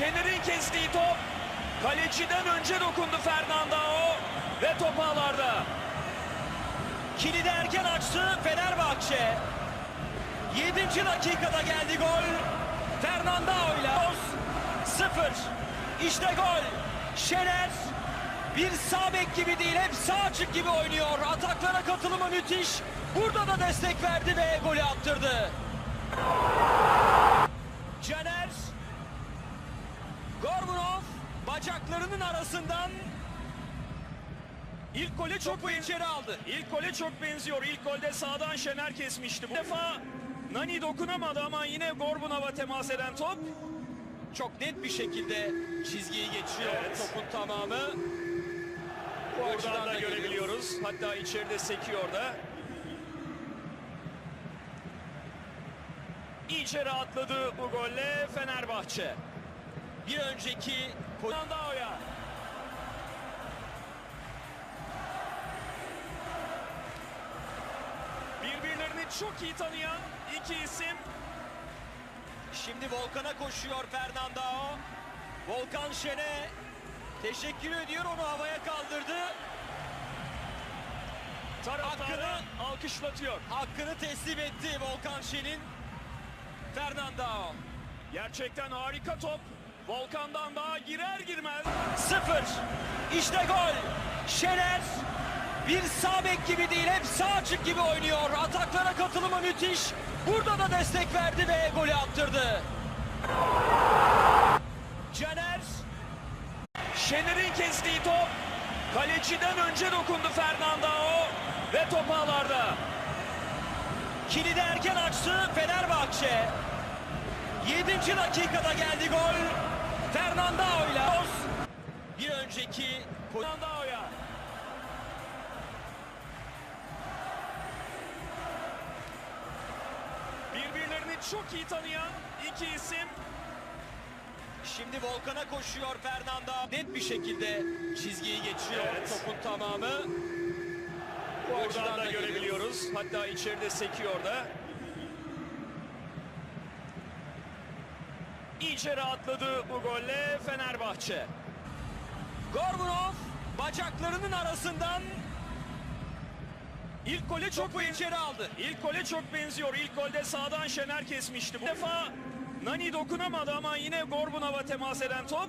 Şener'in kestiği top kaleciden önce dokundu Fernandao ve top ağlarda. Kilidi erken açtı Fenerbahçe. 7. dakikada geldi gol. Fernandao ile 0. İşte gol. Şener bir sağ bek gibi değil hep sağ açık gibi oynuyor. Ataklara katılımı müthiş. Burada da destek verdi ve golü attırdı. Caner Gorbunov bacaklarının arasından ilk golü çok Topu içeri aldı. İlk gole çok benziyor. İlk golde sağdan Şener kesmişti. Bu defa Nani dokunamadı ama yine Gorbunova temas eden top. Çok net bir şekilde çizgiyi geçiyor Evet. topun tamamı. Bu açıdan da da görebiliyoruz. Hatta içeride sekiyor da. İçeri atladı bu golle Fenerbahçe. Bir önceki Fernandao'ya. Birbirlerini çok iyi tanıyan iki isim şimdi Volkan'a koşuyor Fernandao. Volkan Şen'e teşekkür ediyor onu havaya kaldırdı. taraftarı Hakkını- alkışlatıyor. Hakkını teslim etti Volkan Şen'in. Fernandao. Gerçekten harika top. Volkan'dan daha girer girmez. 0. İşte gol. Şener bir sağ bek gibi değil hep sağ açık gibi oynuyor. Ataklara katılımı müthiş. Burada da destek verdi ve golü attırdı. Caner Şener'in kestiği top kaleciden önce dokundu Fernandao ve top ağlarda. kilidi erken açtı Fenerbahçe. 7. dakikada geldi gol. Fernandao ile bir önceki Fernandao'ya. Birbirlerini çok iyi tanıyan iki isim Şimdi Volkan'a koşuyor Fernando. Net bir şekilde çizgiyi geçiyor Evet. topun tamamı. Bu açıdan da da görebiliyoruz. Hatta içeride sekiyor da. İçeri atladı bu golle Fenerbahçe. Gorbunov bacaklarının arasından İlk gole çok topu içeri aldı. İlk gole çok benziyor. İlk golde sağdan Şener kesmişti. Bu defa Nani dokunamadı ama yine Gorbunova temas eden top.